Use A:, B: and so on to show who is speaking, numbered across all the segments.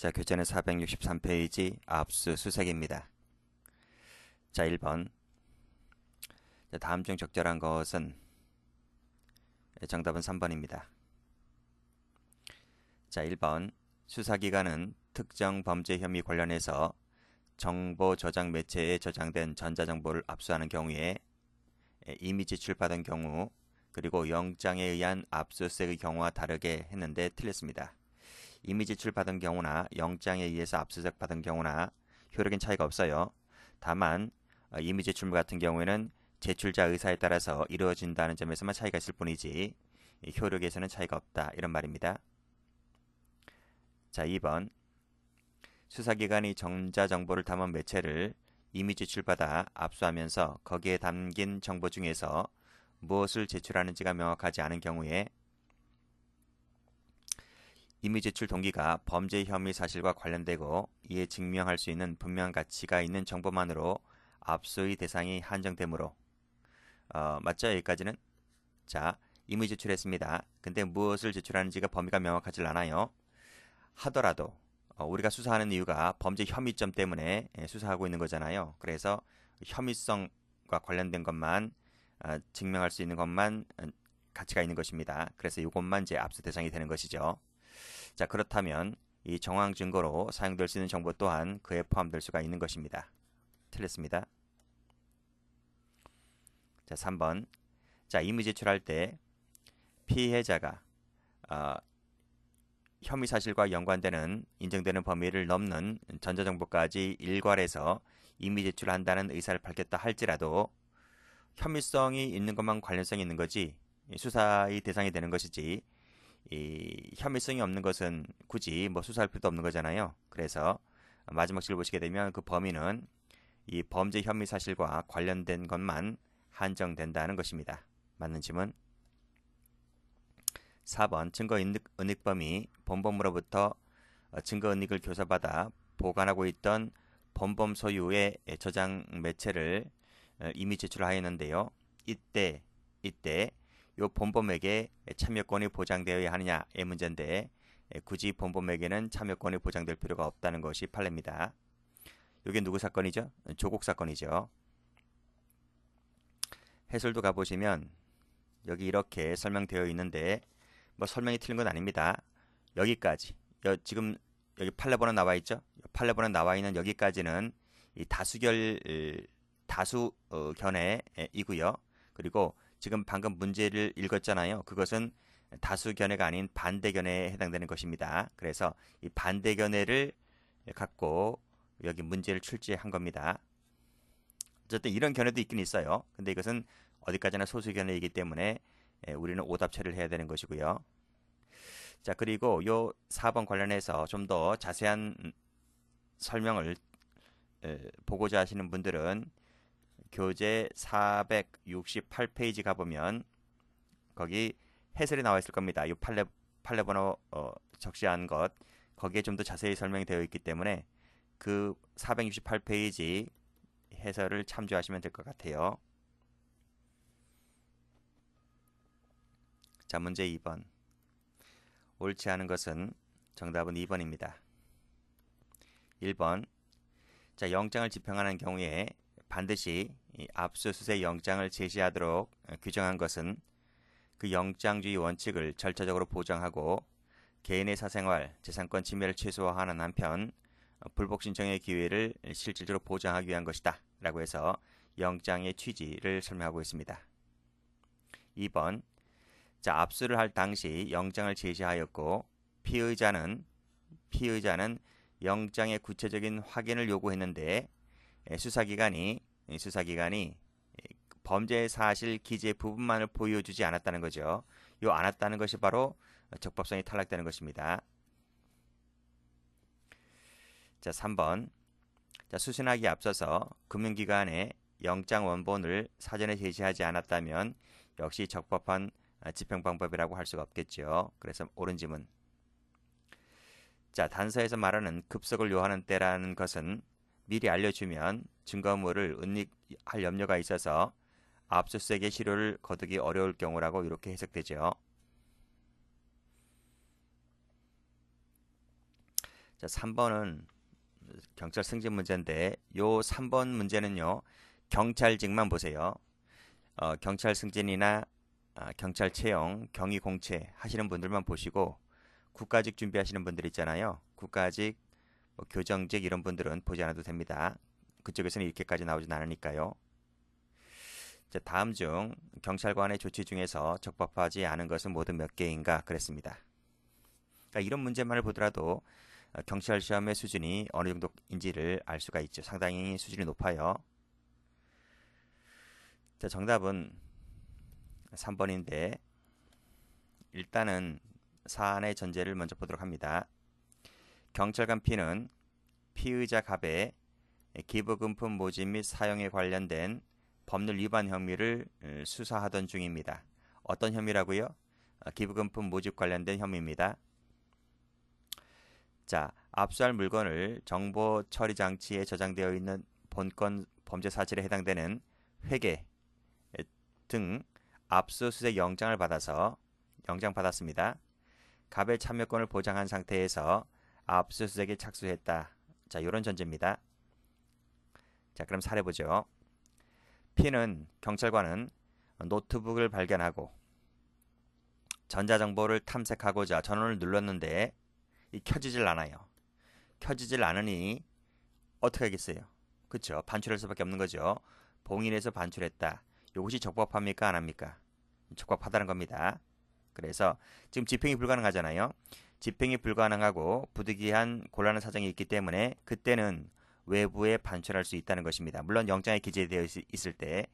A: 자, 교재는 463페이지 압수수색입니다. 자, 1번. 자, 다음 중 적절한 것은 정답은 3번입니다. 자, 1번. 수사기관은 특정 범죄 혐의 관련해서 정보 저장 매체에 저장된 전자정보를 압수하는 경우에 이미 제출받은 경우 그리고 영장에 의한 압수수색의 경우와 다르게 했는데 틀렸습니다. 이미 제출받은 경우나 영장에 의해서 압수수색 받은 경우나 효력엔 차이가 없어요. 다만 어, 이미 제출 같은 경우에는 제출자 의사에 따라서 이루어진다는 점에서만 차이가 있을 뿐이지 효력에서는 차이가 없다 이런 말입니다. 자 2번 수사기관이 전자정보를 담은 매체를 이미 제출받아 압수하면서 거기에 담긴 정보 중에서 무엇을 제출하는지가 명확하지 않은 경우에 이미 제출 동기가 범죄 혐의 사실과 관련되고 이에 증명할 수 있는 분명한 가치가 있는 정보만으로 압수의 대상이 한정되므로 어, 맞죠? 여기까지는 자 이미 제출했습니다. 근데 무엇을 제출하는지가 범위가 명확하지 않아요. 하더라도 어, 우리가 수사하는 이유가 범죄 혐의점 때문에 예, 수사하고 있는 거잖아요. 그래서 혐의성과 관련된 것만 어, 증명할 수 있는 것만 어, 가치가 있는 것입니다. 그래서 이것만 이제 압수 대상이 되는 것이죠. 자, 그렇다면 이 정황 증거로 사용될 수 있는 정보 또한 그에 포함될 수가 있는 것입니다. 틀렸습니다. 자, 3번. 자, 이미 제출할 때 피해자가 어, 혐의 사실과 연관되는 인정되는 범위를 넘는 전자정보까지 일괄해서 이미 제출한다는 의사를 밝혔다 할지라도 혐의성이 있는 것만 관련성이 있는 거지 수사의 대상이 되는 것이지 이 혐의성이 없는 것은 굳이 뭐 수사할 필요도 없는 거잖아요. 그래서 마지막 식을 보시게 되면 그 범위는 이 범죄 혐의 사실과 관련된 것만 한정된다는 것입니다. 맞는 질문 4번 증거 은닉, 범위 본범으로부터 어, 증거 은닉을 교사받아 보관하고 있던 본범 소유의 저장 매체를 어, 이미 제출하였는데요. 이때 이때 요 본범에게 참여권이 보장되어야 하느냐의 문제인데 굳이 본범에게는 참여권이 보장될 필요가 없다는 것이 판례입니다. 이게 누구 사건이죠? 조국 사건이죠. 해설도 가보시면 여기 이렇게 설명되어 있는데 뭐 설명이 틀린 건 아닙니다. 여기까지 여, 지금 여기 판례번호 나와 있죠? 판례번호 나와 있는 여기까지는 이 다수결 다수 어, 견해이고요. 그리고 지금 방금 문제를 읽었잖아요. 그것은 다수 견해가 아닌 반대 견해에 해당되는 것입니다. 그래서 이 반대 견해를 갖고 여기 문제를 출제한 겁니다. 어쨌든 이런 견해도 있긴 있어요. 근데 이것은 어디까지나 소수 견해이기 때문에 우리는 오답 처리를 해야 되는 것이고요. 자, 그리고 요 4번 관련해서 좀 더 자세한 설명을 보고자 하시는 분들은 교재 468페이지 가보면 거기 해설이 나와 있을 겁니다. 이 판례, 판례 번호 어, 적시한 것 거기에 좀 더 자세히 설명이 되어 있기 때문에 그 468페이지 해설을 참조하시면 될 것 같아요. 자, 문제 2번. 옳지 않은 것은 정답은 2번입니다. 1번. 자, 영장을 집행하는 경우에 반드시 압수수색 영장을 제시하도록 규정한 것은 그 영장주의 원칙을 절차적으로 보장하고 개인의 사생활, 재산권 침해를 최소화하는 한편 불복 신청의 기회를 실질적으로 보장하기 위한 것이다. 라고 해서 영장의 취지를 설명하고 있습니다. 2번 자, 압수를 할 당시 영장을 제시하였고 피의자는 피의자는 영장의 구체적인 확인을 요구했는데 예, 수사기관이 예, 수사기관이 예, 범죄 사실 기재 부분만을 보여주지 않았다는 거죠. 요 않았다는 것이 바로 적법성이 탈락되는 것입니다. 자, 3번. 자, 수신하기 앞서서 금융기관에 영장 원본을 사전에 제시하지 않았다면 역시 적법한 집행 방법이라고 할 수가 없겠죠. 그래서 옳은 지문. 자, 단서에서 말하는 급속을 요하는 때라는 것은 미리 알려주면 증거물을 은닉할 염려가 있어서 압수수색의 실효를 거두기 어려울 경우라고 이렇게 해석되죠. 자, 3번은 경찰 승진 문제인데 요 3번 문제는요. 경찰직만 보세요. 어, 경찰 승진이나 아, 경찰 채용, 경위 공채 하시는 분들만 보시고 국가직 준비하시는 분들 있잖아요. 국가직, 뭐 교정직 이런 분들은 보지 않아도 됩니다. 그쪽에서는 이렇게까지 나오진 않으니까요. 자, 다음 중 경찰관의 조치 중에서 적법하지 않은 것은 모두 몇 개인가 그랬습니다. 그러니까 이런 문제만을 보더라도 어, 경찰 시험의 수준이 어느 정도인지를 알 수가 있죠. 상당히 수준이 높아요. 자, 정답은 3번인데 일단은 사안의 전제를 먼저 보도록 합니다. 경찰관 P는 피의자 갑의 기부금품 모집 및 사용에 관련된 법률 위반 혐의를 수사하던 중입니다. 어떤 혐의라고요? 아, 기부금품 모집 관련된 혐의입니다. 자, 압수할 물건을 정보 처리 장치에 저장되어 있는 본건 범죄 사실에 해당되는 회계 등 압수수색 영장을 받아서 영장 받았습니다. 갑의 참여권을 보장한 상태에서 압수수색에 착수했다. 자, 이런 전제입니다. 자, 그럼 사례 보죠. P는 경찰관은 노트북을 발견하고 전자정보를 탐색하고자 전원을 눌렀는데 이 켜지질 않아요. 켜지질 않으니 어떻게 하겠어요? 그렇죠. 반출할 수밖에 없는 거죠. 봉인해서 반출했다. 이것이 적법합니까? 안 합니까? 적법하다는 겁니다. 그래서 지금 집행이 불가능하잖아요. 집행이 불가능하고 부득이한 곤란한 사정이 있기 때문에 그때는 외부에 반출할 수 있다는 것입니다. 물론 영장에 기재되어 있을 때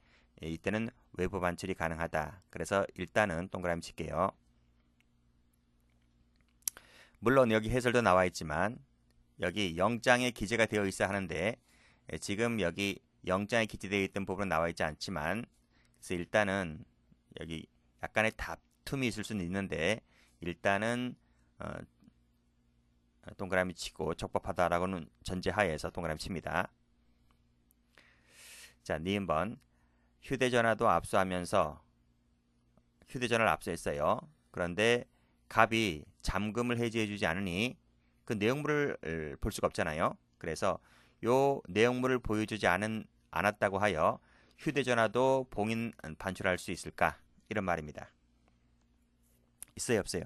A: 예, 이때는 외부 반출이 가능하다. 그래서 일단은 동그라미 칠게요. 물론 여기 해설도 나와 있지만 여기 영장에 기재가 되어 있어야 하는데 예, 지금 여기 영장에 기재되어 있던 부분은 나와 있지 않지만 그래서 일단은 여기 약간의 다툼이 있을 수는 있는데 일단은 어, 동그라미 치고 적법하다라고는 전제하에서 동그라미 칩니다. 자, 니은번 휴대전화도 압수하면서 휴대전화를 압수했어요. 그런데 갑이 잠금을 해지해주지 않으니 그 내용물을 볼 수가 없잖아요. 그래서 요 내용물을 보여주지 않은 않았다고 하여 휴대전화도 봉인 반출할 수 있을까? 이런 말입니다. 있어요, 없어요?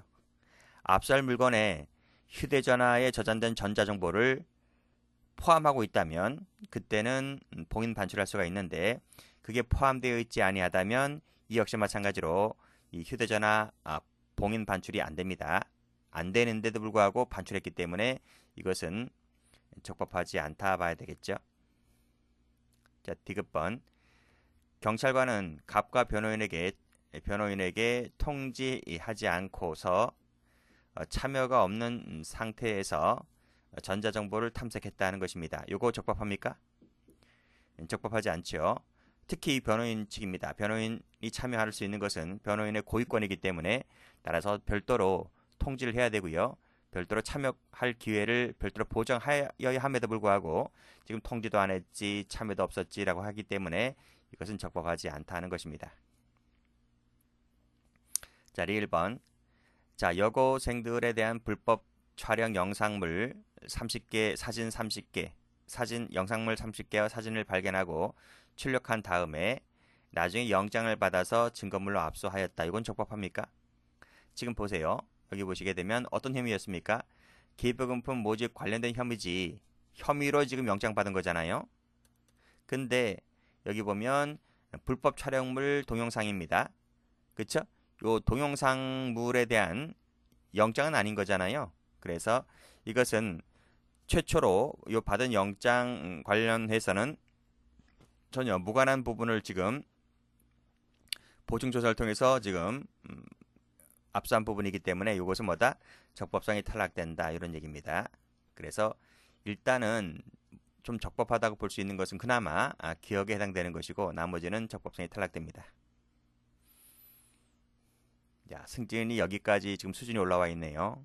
A: 압수할 물건에 휴대전화에 저장된 전자정보를 포함하고 있다면 그때는 봉인 반출할 수가 있는데 그게 포함되어 있지 아니하다면 이 역시 마찬가지로 이 휴대전화 아, 봉인 반출이 안 됩니다. 안 되는데도 불구하고 반출했기 때문에 이것은 적법하지 않다 봐야 되겠죠. 자, 디귿번 경찰관은 갑과 변호인에게 변호인에게 통지하지 않고서 어, 참여가 없는 상태에서 전자정보를 탐색했다는 것입니다. 이거 적법합니까? 음, 적법하지 않죠. 특히 변호인 측입니다. 변호인이 참여할 수 있는 것은 변호인의 고위권이기 때문에 따라서 별도로 통지를 해야 되고요. 별도로 참여할 기회를 별도로 보장하여야 함에도 불구하고 지금 통지도 안 했지 참여도 없었지라고 하기 때문에 이것은 적법하지 않다는 것입니다. 자 리 1번 자 여고생들에 대한 불법 촬영 영상물 30개 사진 30개 사진 영상물 30개와 사진을 발견하고 출력한 다음에 나중에 영장을 받아서 증거물로 압수하였다. 이건 적법합니까? 지금 보세요. 여기 보시게 되면 어떤 혐의였습니까? 기부금품 모집 관련된 혐의지. 혐의로 지금 영장 받은 거잖아요. 근데 여기 보면 불법 촬영물 동영상입니다. 그쵸? 요 동영상물에 대한 영장은 아닌 거잖아요. 그래서 이것은 최초로 요 받은 영장 관련해서는 전혀 무관한 부분을 지금 보충 조사를 통해서 지금 음, 압수한 부분이기 때문에 이것은 뭐다 적법성이 탈락된다 이런 얘기입니다. 그래서 일단은 좀 적법하다고 볼 수 있는 것은 그나마 아, 기억에 해당되는 것이고 나머지는 적법성이 탈락됩니다. 자, 승진이 여기까지 지금 수준이 올라와 있네요.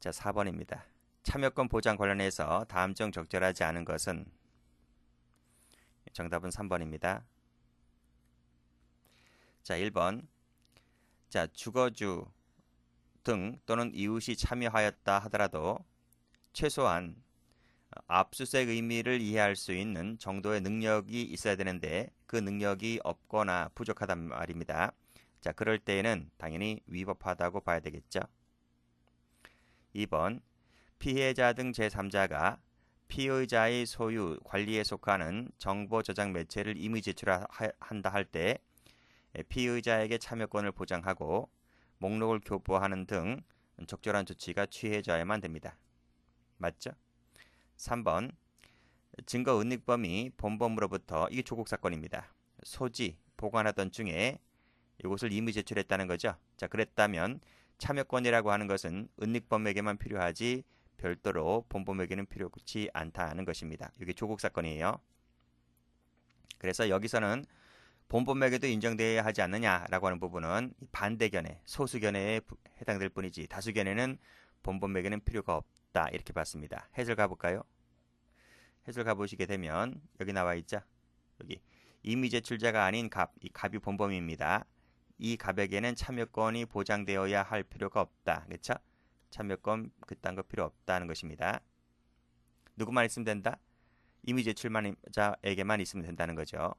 A: 자, 4번입니다. 참여권 보장 관련해서 다음 중 적절하지 않은 것은 정답은 3번입니다. 자, 1번. 자, 주거주 등 또는 이웃이 참여하였다 하더라도 최소한 압수수색 의미를 이해할 수 있는 정도의 능력이 있어야 되는데 그 능력이 없거나 부족하단 말입니다. 자, 그럴 때에는 당연히 위법하다고 봐야 되겠죠. 2번 피해자 등 제3자가 피의자의 소유 관리에 속하는 정보 저장 매체를 이미 제출한다 할 때 피의자에게 참여권을 보장하고 목록을 교부하는 등 적절한 조치가 취해져야만 됩니다. 맞죠? 3번 증거 은닉범이 본범으로부터 이게 조국 사건입니다. 소지 보관하던 중에 이것을 이미 제출했다는 거죠. 자, 그랬다면 참여권이라고 하는 것은 은닉범에게만 필요하지 별도로 본범에게는 필요치 않다는 것입니다. 이게 조국 사건이에요. 그래서 여기서는 본범에게도 인정되어야 하지 않느냐라고 하는 부분은 반대견해, 소수견해에 해당될 뿐이지 다수견해는 본범에게는 필요가 없다 이렇게 봤습니다. 해설 가볼까요? 해설 가보시게 되면 여기 나와 있죠. 여기 이미 제출자가 아닌 갑, 이 갑이 본범입니다. 이 갑에게는 참여권이 보장되어야 할 필요가 없다. 그렇죠? 참여권 그딴 거 필요 없다는 것입니다. 누구만 있으면 된다? 이미 제출자에게만 있으면 된다는 거죠.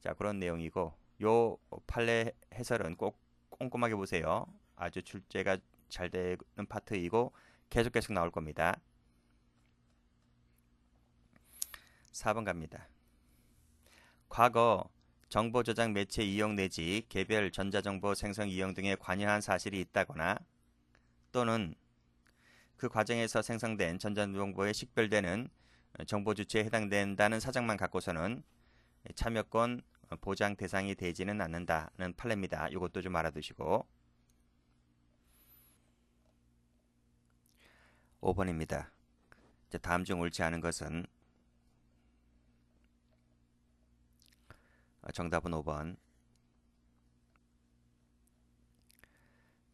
A: 자 그런 내용이고 요 판례 해설은 꼭 꼼꼼하게 보세요. 아주 출제가 잘 되는 파트이고 계속 계속 나올 겁니다. 4번 갑니다. 과거 정보 저장 매체 이용 내지 개별 전자정보 생성 이용 등에 관여한 사실이 있다거나 또는 그 과정에서 생성된 전자정보에 식별되는 정보 주체에 해당된다는 사정만 갖고서는 참여권 보장 대상이 되지는 않는다는 판례입니다. 이것도 좀 알아두시고 5번입니다. 다음 중 옳지 않은 것은 정답은 5번.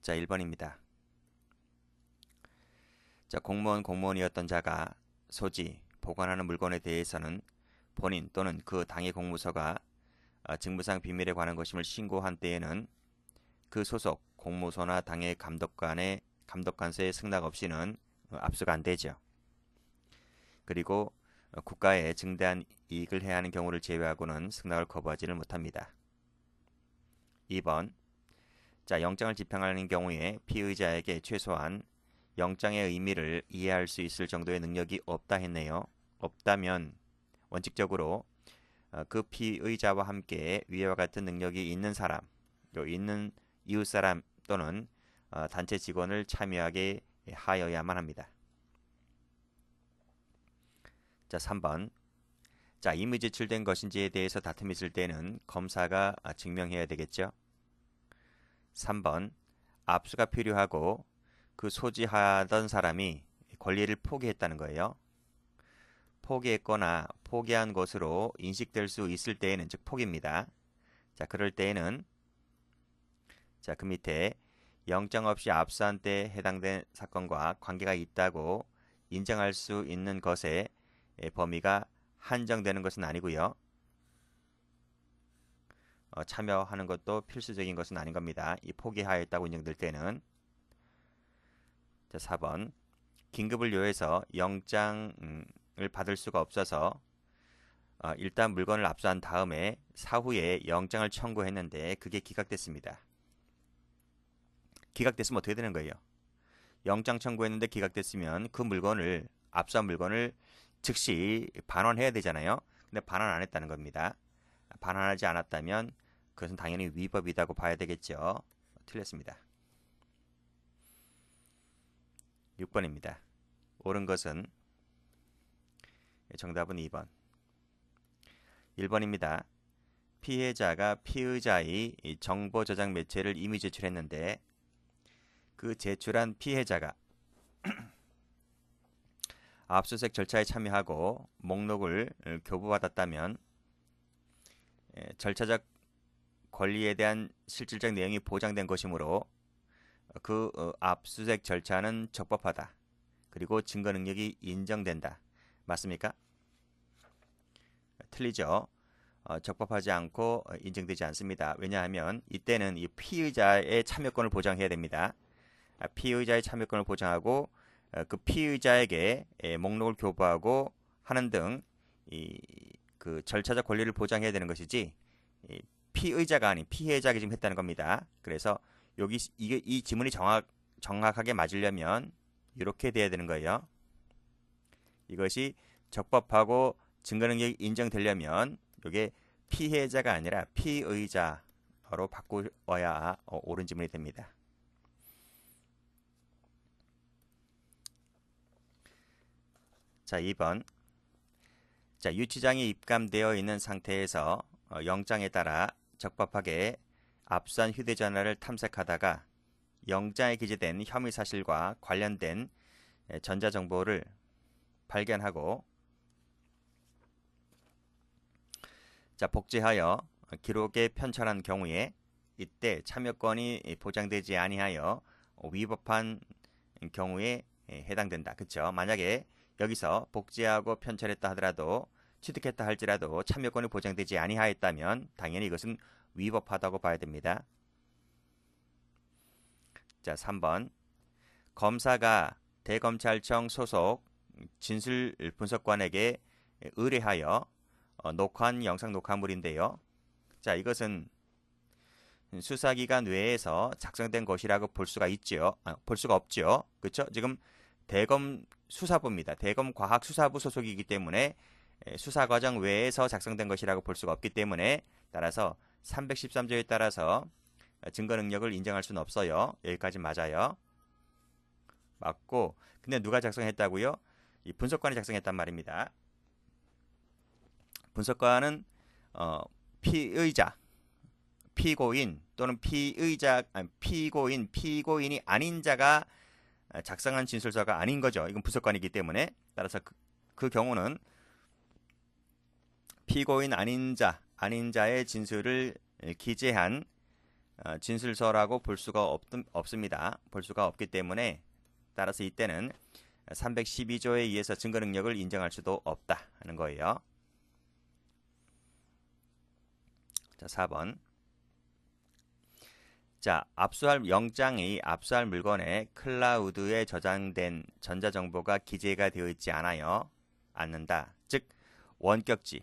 A: 자, 1번입니다. 자, 공무원 공무원이었던 자가 소지, 보관하는 물건에 대해서는 본인 또는 그 당의 공무서가 아, 직무상 비밀에 관한 것임을 신고한 때에는 그 소속 공무소나 당의 감독관의 감독관서의 승낙 없이는 압수가 안 되죠. 그리고 국가에 증대한 이익을 해야 하는 경우를 제외하고는 승낙을 거부하지를 못합니다. 2번 자, 영장을 집행하는 경우에 피의자에게 최소한 영장의 의미를 이해할 수 있을 정도의 능력이 없다 했네요. 없다면 원칙적으로 어, 그 피의자와 함께 위와 같은 능력이 있는 사람, 있는 이웃 사람 또는 어, 단체 직원을 참여하게 하여야만 합니다. 자, 3번. 자, 이미 제출된 것인지에 대해서 다툼이 있을 때는 검사가 증명해야 되겠죠. 3번. 압수가 필요하고 그 소지하던 사람이 권리를 포기했다는 거예요. 포기했거나 포기한 것으로 인식될 수 있을 때에는 즉 포기입니다. 자, 그럴 때에는 자, 그 밑에 영장 없이 압수한 때 해당된 사건과 관계가 있다고 인정할 수 있는 것에 범위가 한정되는 것은 아니고요. 어, 참여하는 것도 필수적인 것은 아닌 겁니다. 이 포기하였다고 인정될 때는 자, 4번 긴급을 요해서 영장을 받을 수가 없어서 어, 일단 물건을 압수한 다음에 사후에 영장을 청구했는데 그게 기각됐습니다. 기각됐으면 어떻게 되는 거예요? 영장 청구했는데 기각됐으면 그 물건을 압수한 물건을 즉시 반환해야 되잖아요. 근데 반환 안 했다는 겁니다. 반환하지 않았다면 그것은 당연히 위법이라고 봐야 되겠죠. 틀렸습니다. 6번입니다. 옳은 것은 정답은 2번. 1번입니다. 피해자가 피의자의 정보 저장 매체를 이미 제출했는데 그 제출한 피해자가 압수수색 절차에 참여하고 목록을 어, 교부받았다면 절차적 권리에 대한 실질적 내용이 보장된 것이므로 그 어, 압수수색 절차는 적법하다. 그리고 증거 능력이 인정된다. 맞습니까? 틀리죠. 어, 적법하지 않고 어, 인정되지 않습니다. 왜냐하면 이때는 이 피의자의 참여권을 보장해야 됩니다. 아, 피의자의 참여권을 보장하고 어, 그 피의자에게 예, 목록을 교부하고 하는 등 이 그 절차적 권리를 보장해야 되는 것이지 이 피의자가 아닌 피해자가 지금 했다는 겁니다. 그래서 여기 이게 이 지문이 정확 정확하게 맞으려면 이렇게 돼야 되는 거예요. 이것이 적법하고 증거 능력이 인정되려면 이게 피해자가 아니라 피의자로 바꾸어야 어, 옳은 지문이 됩니다. 자, 2번. 자, 유치장이 입감되어 있는 상태에서 어, 영장에 따라 적법하게 압수한 휴대전화를 탐색하다가 영장에 기재된 혐의 사실과 관련된 전자정보를 발견하고 자, 복제하여 기록에 편찬한 경우에 이때 참여권이 보장되지 아니하여 위법한 경우에 해당된다. 그렇죠? 만약에 여기서 복제하고 편찬했다 하더라도 취득했다 할지라도 참여권이 보장되지 아니하였다면 당연히 이것은 위법하다고 봐야 됩니다. 자, 3번. 검사가 대검찰청 소속 진술 분석관에게 의뢰하여 어, 녹화한 영상 녹화물인데요. 자, 이것은 수사기관 외에서 작성된 것이라고 볼 수가 있죠. 아, 볼 수가 없죠. 그렇죠? 지금 대검 수사부입니다. 대검 과학수사부 소속이기 때문에 수사 과정 외에서 작성된 것이라고 볼 수가 없기 때문에 따라서 313조에 따라서 증거 능력을 인정할 수는 없어요. 여기까지 맞아요. 맞고 근데 누가 작성했다고요? 이 분석관이 작성했단 말입니다. 분석관은 어, 피의자, 피고인 또는 피의자, 아니, 피고인, 피고인이 아닌 자가 작성한 진술서가 아닌 거죠. 이건 분석관이기 때문에 따라서 그, 그 경우는 피고인 아닌 자, 아닌 자의 진술을 기재한 어, 진술서라고 볼 수가 없, 없습니다. 볼 수가 없기 때문에 따라서 이때는 312조에 의해서 증거 능력을 인정할 수도 없다 하는 거예요. 자, 4번. 자, 압수할 영장이 압수할 물건에 클라우드에 저장된 전자정보가 기재가 되어 있지 않아요. 않는다. 즉 원격지.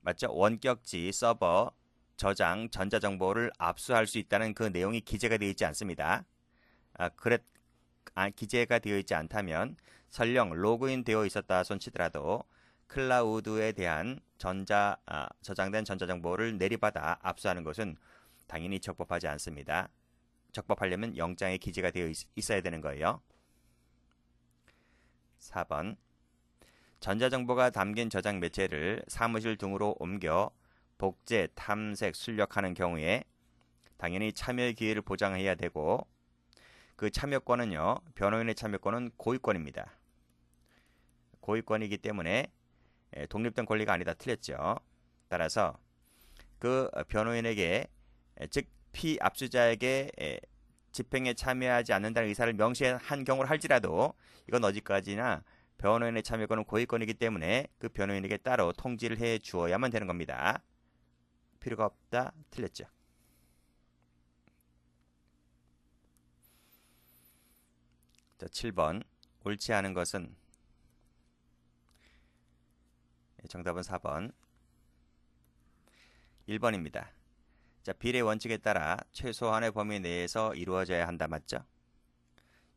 A: 맞죠? 원격지 서버 저장 전자정보를 압수할 수 있다는 그 내용이 기재가 되어 있지 않습니다. 아, 그랬 아, 기재가 되어 있지 않다면 설령 로그인 되어 있었다 손치더라도 클라우드에 대한 전자 아, 저장된 전자정보를 내리받아 압수하는 것은 당연히 적법하지 않습니다. 적법하려면 영장에 기재가 되어 있, 어야 되는 거예요. 4번 전자정보가 담긴 저장 매체를 사무실 등으로 옮겨 복제, 탐색, 출력하는 경우에 당연히 참여 기회를 보장해야 되고 그 참여권은요. 변호인의 참여권은 고위권입니다. 고위권이기 때문에 예, 독립된 권리가 아니다 틀렸죠. 따라서 그 변호인에게 예, 즉 피압수자에게 예, 집행에 참여하지 않는다는 의사를 명시한 경우를 할지라도 이건 어디까지나 변호인의 참여권은 고위권이기 때문에 그 변호인에게 따로 통지를 해 주어야만 되는 겁니다. 필요가 없다 틀렸죠. 자, 7번. 옳지 않은 것은 예, 정답은 4번. 1번입니다. 자, 비례 원칙에 따라 최소한의 범위 내에서 이루어져야 한다. 맞죠?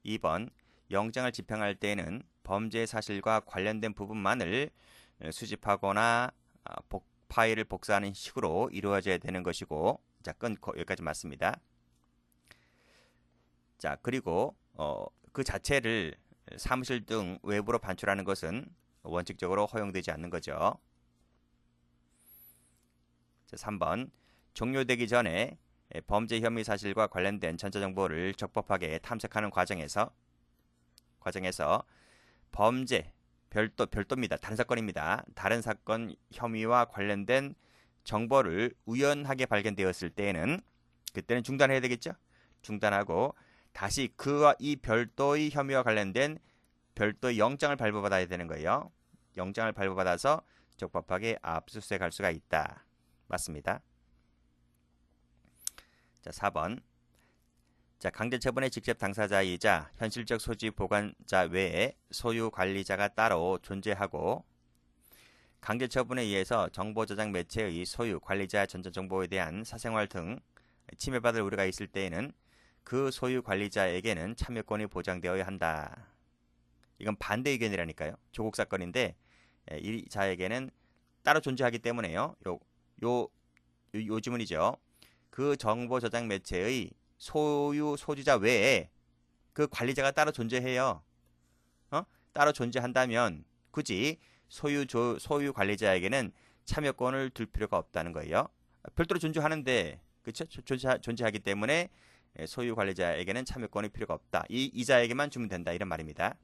A: 2번. 영장을 집행할 때에는 범죄 사실과 관련된 부분만을 수집하거나 아, 복, 파일을 복사하는 식으로 이루어져야 되는 것이고 자, 끊고 여기까지 맞습니다. 자, 그리고 어, 그 자체를 사무실 등 외부로 반출하는 것은 원칙적으로 허용되지 않는 거죠. 자, 3번 종료되기 전에 범죄 혐의 사실과 관련된 전자 정보를 적법하게 탐색하는 과정에서 과정에서 범죄 별도 별도입니다. 다른 사건입니다. 다른 사건 혐의와 관련된 정보를 우연하게 발견되었을 때에는 그때는 중단해야 되겠죠. 중단하고 다시 그와 이 별도의 혐의와 관련된 별도의 영장을 발부받아야 되는 거예요. 영장을 발부받아서 적법하게 압수수색할 수가 있다. 맞습니다. 자, 4번. 자, 강제 처분의 직접 당사자이자 현실적 소지 보관자 외에 소유 관리자가 따로 존재하고 강제 처분에 의해서 정보 저장 매체의 소유 관리자 전자 정보에 대한 사생활 등 침해받을 우려가 있을 때에는 그 소유 관리자에게는 참여권이 보장되어야 한다. 이건 반대 의견이라니까요. 조국 사건인데 예, 이 자에게는 따로 존재하기 때문에요. 요, 요, 요, 요 지문이죠. 그 정보 저장 매체의 소유 소지자 외에 그 관리자가 따로 존재해요. 어? 따로 존재한다면 굳이 소유 조, 소유 관리자에게는 참여권을 둘 필요가 없다는 거예요. 별도로 존재하는데 그렇죠? 존재, 존재하기 때문에 예, 소유 관리자에게는 참여권이 필요가 없다. 이 이자에게만 주면 된다 이런 말입니다.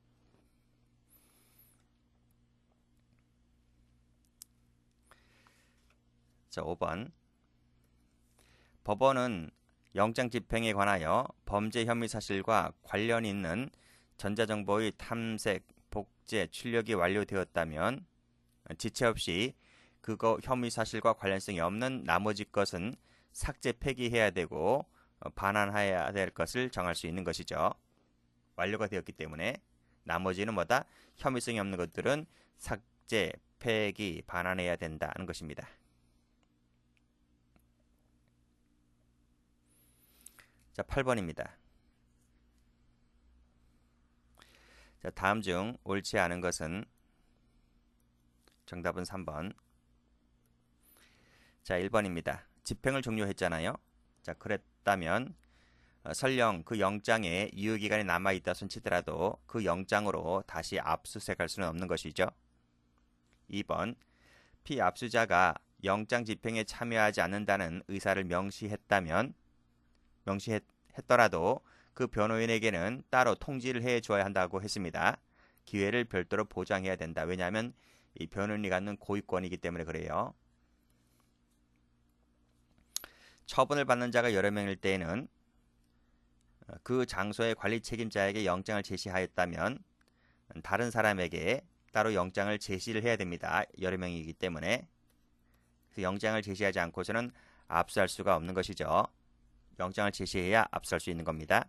A: 자, 5번. 법원은 영장 집행에 관하여 범죄 혐의 사실과 관련 있는 전자정보의 탐색, 복제, 출력이 완료되었다면 지체 없이 그거 혐의 사실과 관련성이 없는 나머지 것은 삭제 폐기해야 되고 반환해야 될 것을 정할 수 있는 것이죠. 완료가 되었기 때문에 나머지는 뭐다? 혐의성이 없는 것들은 삭제, 폐기, 반환해야 된다는 것입니다. 자, 8번입니다. 자, 다음 중 옳지 않은 것은 정답은 3번. 자, 1번입니다. 집행을 종료했잖아요. 자, 그랬다면 어, 설령 그 영장에 유효기간이 남아있다 손치더라도 그 영장으로 다시 압수수색할 수는 없는 것이죠. 2번 피압수자가 영장 집행에 참여하지 않는다는 의사를 명시했다면 명시했더라도 그 변호인에게는 따로 통지를 해 줘야 한다고 했습니다. 기회를 별도로 보장해야 된다. 왜냐하면 이 변호인이 갖는 고유권이기 때문에 그래요. 처분을 받는 자가 여러 명일 때에는 그 장소의 관리 책임자에게 영장을 제시하였다면 다른 사람에게 따로 영장을 제시를 해야 됩니다. 여러 명이기 때문에 영장을 제시하지 않고서는 압수할 수가 없는 것이죠. 영장을 제시해야 압수할 수 있는 겁니다.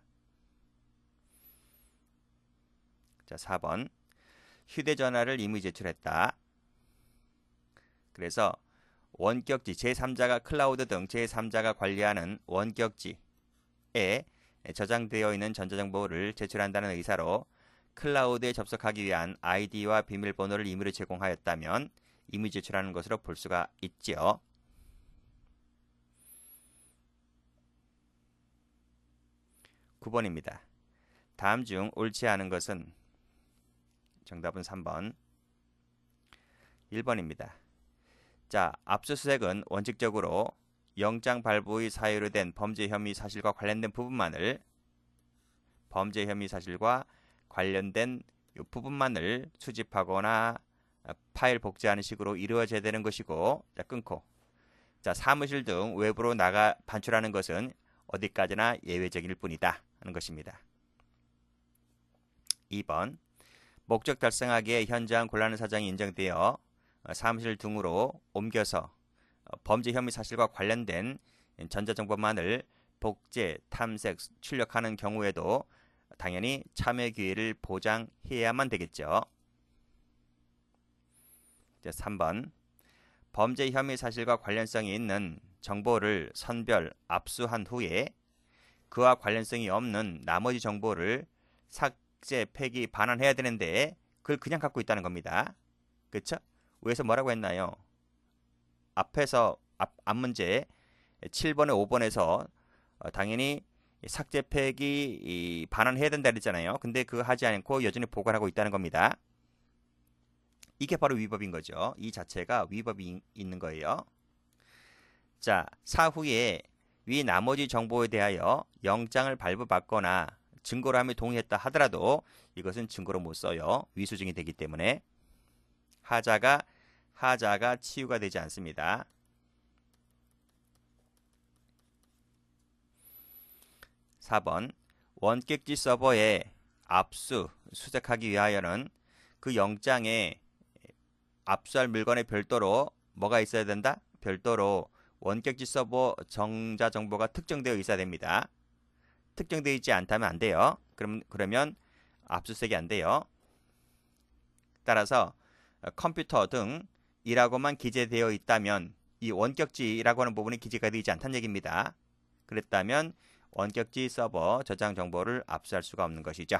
A: 자, 4번. 휴대전화를 이미 제출했다. 그래서 원격지 제3자가 클라우드 등 제3자가 관리하는 원격지에 저장되어 있는 전자정보를 제출한다는 의사로 클라우드에 접속하기 위한 아이디와 비밀번호를 임의로 제공하였다면 임의 제출하는 것으로 볼 수가 있지요. 9번입니다. 다음 중 옳지 않은 것은 정답은 3번. 1번입니다. 자, 압수수색은 원칙적으로 영장 발부의 사유로 된 범죄 혐의 사실과 관련된 부분만을 범죄 혐의 사실과 관련된 부분만을 수집하거나 파일 복제하는 식으로 이루어져야 되는 것이고 자 끊고 자 사무실 등 외부로 나가 반출하는 것은 어디까지나 예외적일 뿐이다 하는 것입니다. 2번 목적 달성하기에 현저한 곤란한 사정이 인정되어 사무실 등으로 옮겨서 범죄 혐의 사실과 관련된 전자정보만을 복제, 탐색, 출력하는 경우에도 당연히 참여 기회를 보장해야만 되겠죠. 3번 범죄 혐의 사실과 관련성이 있는 정보를 선별, 압수한 후에 그와 관련성이 없는 나머지 정보를 삭제, 폐기, 반환해야 되는데 그걸 그냥 갖고 있다는 겁니다. 그렇죠? 위에서 뭐라고 했나요? 앞에서 앞, 앞 문제 7번에 5번에서 어, 당연히 삭제 폐기 반환해야 된다 그랬잖아요. 근데 그거 하지 않고 여전히 보관하고 있다는 겁니다. 이게 바로 위법인 거죠. 이 자체가 위법이 있는 거예요. 자, 사후에 위 나머지 정보에 대하여 영장을 발부받거나 증거로 함에 동의했다 하더라도 이것은 증거로 못 써요. 위수증이 되기 때문에 하자가 하자가 치유가 되지 않습니다. (4번) 원격지 서버에 압수 수색하기 위하여는 그 영장에 압수할 물건에 별도로 뭐가 있어야 된다? 별도로 원격지 서버 정자 정보가 특정되어 있어야 됩니다. 특정되어 있지 않다면 안 돼요. 그럼 그러면 압수수색이 안 돼요. 따라서 컴퓨터 등이라고만 기재되어 있다면 이 원격지라고 하는 부분이 기재가 되지 않다는 얘기입니다. 그랬다면 원격지 서버 저장 정보를 압수할 수가 없는 것이죠.